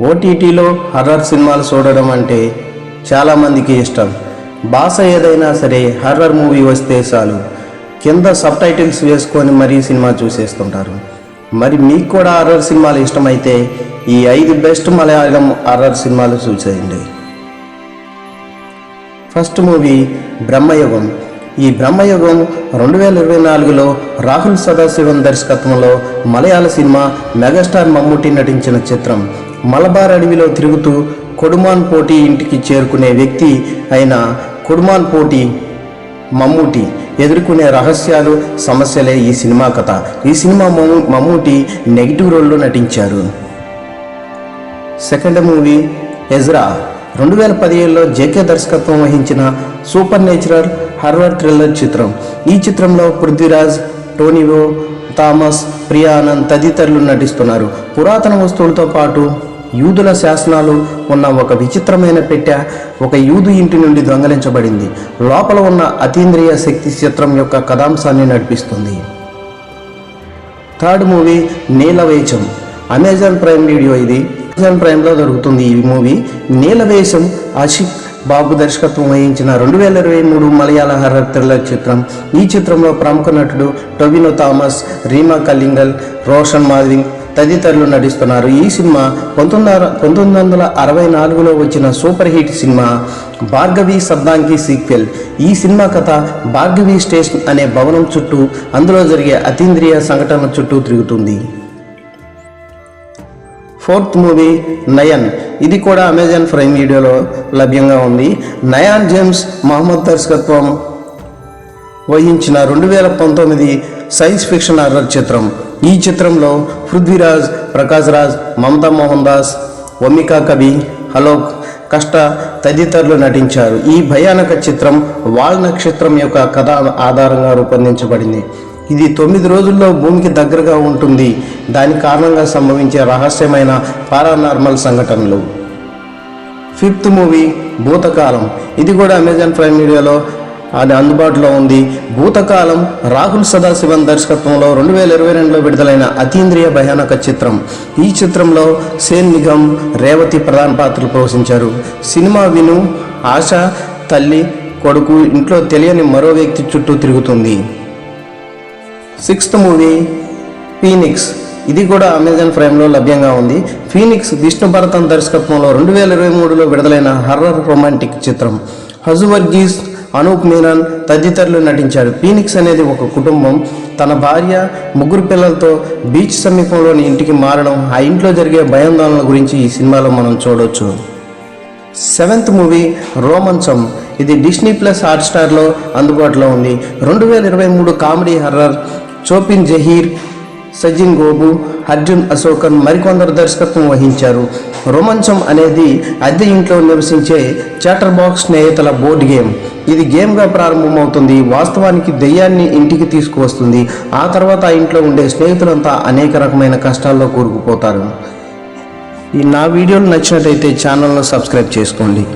ఓటీటీలో హర్రర్ సినిమాలు చూడడం అంటే చాలామందికి ఇష్టం. భాష ఏదైనా సరే హర్రర్ మూవీ వస్తే చాలు. కింద సబ్ టైటిల్స్ వేసుకొని మరీ సినిమా చూసేస్తుంటారు. మరి మీకు కూడా హర్రర్ సినిమాలు ఇష్టమైతే ఈ ఐదు బెస్ట్ మలయాళం హర్రర్ సినిమాలు చూసేయండి. First movie Bramayugam. ఈ బ్రహ్మయుగం రెండు వేల ఇరవై నాలుగులో రాహుల్ సదాశివన్ దర్శకత్వంలో మలయాళ సినిమా మెగాస్టార్ మమ్ముటి నటించిన చిత్రం. మలబార్ అడవిలో తిరుగుతూ కొడుమాన్ పోటీ ఇంటికి చేరుకునే వ్యక్తి అయిన కొడుమాన్ పోటీ మమ్ముటి ఎదుర్కొనే రహస్యాలు సమస్యలే ఈ సినిమా కథ. ఈ సినిమా మమ్ము మమ్ముటి నెగిటివ్ రోల్లో నటించారు. Second movie Ezra. రెండు వేల పదిహేడులో జేకే దర్శకత్వం వహించిన సూపర్ నేచురల్ హర్వర్ థ్రిల్లర్ చిత్రం. ఈ చిత్రంలో పృథ్వీరాజ్ టోనివో థామస్ ప్రియానంద్ తదితరులు నటిస్తున్నారు. పురాతన వస్తువులతో పాటు యూదుల శాసనాలు ఉన్న ఒక విచిత్రమైన పెట్టె ఒక యూదు ఇంటి నుండి దొంగలించబడింది. లోపల ఉన్న అతీంద్రియ శక్తి చిత్రం యొక్క కథాంశాన్ని నడిపిస్తుంది. Third movie Neelavelicham Amazon Prime Video ఇది. అమెజాన్ ప్రైమ్లో దొరుకుతుంది ఈ మూవీ. నీలవేషం ఆషిక్ బాబు దర్శకత్వం వహించిన రెండు వేల ఇరవై మూడు మలయాళ హర్రర్ థ్రిల్లర్ చిత్రం. ఈ చిత్రంలో ప్రముఖ నటుడు టొవినో థామస్ రీమా కల్లింగల్ రోషన్ మాధవి తదితరులు నటిస్తున్నారు. ఈ సినిమా పంతొమ్మిది పంతొమ్మిది వందల అరవై నాలుగులో వచ్చిన సూపర్ హిట్ సినిమా భార్గవి శబ్దాంకి సీక్వెల్. ఈ సినిమా కథ భార్గవి స్టేషన్ అనే భవనం చుట్టూ అందులో జరిగే అతీంద్రియ సంఘటనల చుట్టూ తిరుగుతుంది. Fourth movie nine. ఇది కూడా అమెజాన్ ప్రైమ్ వీడియోలో లభ్యంగా ఉంది. నయాన్ జేమ్స్ మహమ్మద్ దర్శకత్వం వహించిన రెండు వేల పంతొమ్మిది సైన్స్ ఫిక్షన్ హర్రర్ చిత్రం. ఈ చిత్రంలో పృథ్వీరాజ్ ప్రకాశ్ రాజ్ మమతా మోహన్ దాస్ వమికా కవి అలోక్ కష్ట తదితరులు నటించారు. ఈ భయానక చిత్రం వాల్ నక్షత్రం యొక్క కథ ఆధారంగా రూపొందించబడింది. ఇది తొమ్మిది రోజుల్లో భూమికి దగ్గరగా ఉంటుంది. దాని కారణంగా సంభవించే రహస్యమైన పారానార్మల్ సంఘటనలు. ఫిఫ్త్ మూవీ భూతకాలం. ఇది కూడా అమెజాన్ ప్రైమ్ మీడియాలో అది అందుబాటులో ఉంది. భూతకాలం రాహుల్ సదాశివన్ దర్శకత్వంలో రెండు వేల ఇరవై రెండులో విడుదలైన అతీంద్రియ భయానక చిత్రం. ఈ చిత్రంలో సేన్ నిగమ్ రేవతి ప్రధాన పాత్రలు పోషించారు. సినిమా విను ఆశ తల్లి కొడుకు ఇంట్లో తెలియని మరో వ్యక్తి చుట్టూ తిరుగుతుంది. Sixth movie Phoenix. ఇది కూడా అమెజాన్ ప్రైమ్లో లభ్యంగా ఉంది. ఫీనిక్స్ విష్ణు భరతన్ దర్శకత్వంలో రెండు వేల ఇరవై మూడులో విడుదలైన హర్రర్ రొమాంటిక్ చిత్రం. హజు వర్గీస్ అనూప్ మీనన్ తదితరులు నటించారు. ఫీనిక్స్ అనేది ఒక కుటుంబం. తన భార్య ముగ్గురు పిల్లలతో బీచ్ సమీపంలోని ఇంటికి మారడం ఆ ఇంట్లో జరిగే భయాందోళనల గురించి ఈ సినిమాలో మనం చూడవచ్చు సెవెంత్ మూవీ రోమంచం. ఇది డిస్నీ ప్లస్ హాట్స్టార్లో అందుబాటులో ఉంది. రెండు వేల ఇరవై మూడు కామెడీ హర్రర్ చోపిన్ జహీర్ సజిన్ గోబు అర్జున్ అశోకన్ మరికొందరు దర్శకత్వం వహించారు. రోమంచం అనేది అద్దె ఇంట్లో నివసించే చాటర్ బాక్స్ స్నేహితుల బోర్డ్ గేమ్. ఇది గేమ్గా ప్రారంభమవుతుంది. వాస్తవానికి దెయ్యాన్ని ఇంటికి తీసుకువస్తుంది. ఆ తర్వాత ఆ ఇంట్లో ఉండే స్నేహితులంతా అనేక రకమైన కష్టాల్లో కూరుకుపోతారు. ఈ నా వీడియోలు నచ్చినట్టయితే ఛానల్ను సబ్స్క్రైబ్ చేసుకోండి.